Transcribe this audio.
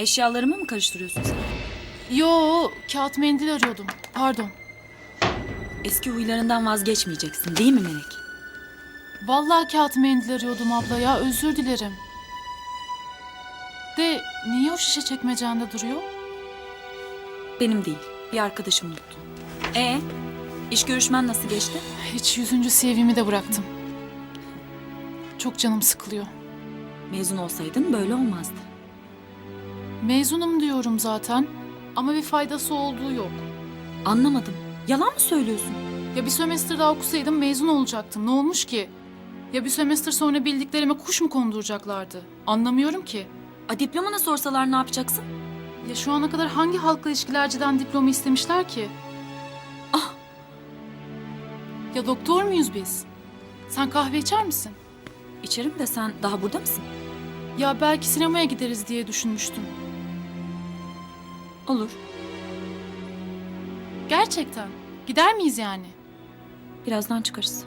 Eşyalarımı mı karıştırıyorsun sen? Yo, kağıt mendil arıyordum. Pardon. Eski huylarından vazgeçmeyeceksin değil mi Melek? Vallahi kağıt mendil arıyordum abla ya. Özür dilerim. De niye o şişe çekmecende duruyor? Benim değil. Bir arkadaşım unuttu. E iş görüşmen nasıl geçti? Hiç yüzüncü CV'mi de bıraktım. Çok canım sıkılıyor. Mezun olsaydın böyle olmazdı. Mezunum diyorum zaten. Ama bir faydası olduğu yok. Anlamadım. Yalan mı söylüyorsun? Ya bir sömestr daha okusaydım mezun olacaktım. Ne olmuş ki? Ya bir sömestr sonra bildiklerime kuş mu konduracaklardı? Anlamıyorum ki. A diplomana sorsalar ne yapacaksın? Ya şu ana kadar hangi halkla ilişkilerciden diploma istemişler ki? Ah! Ya doktor muyuz biz? Sen kahve içer misin? İçerim de sen daha burada mısın? Ya belki sinemaya gideriz diye düşünmüştüm. Olur. Gerçekten. Gider miyiz yani? Birazdan çıkarız.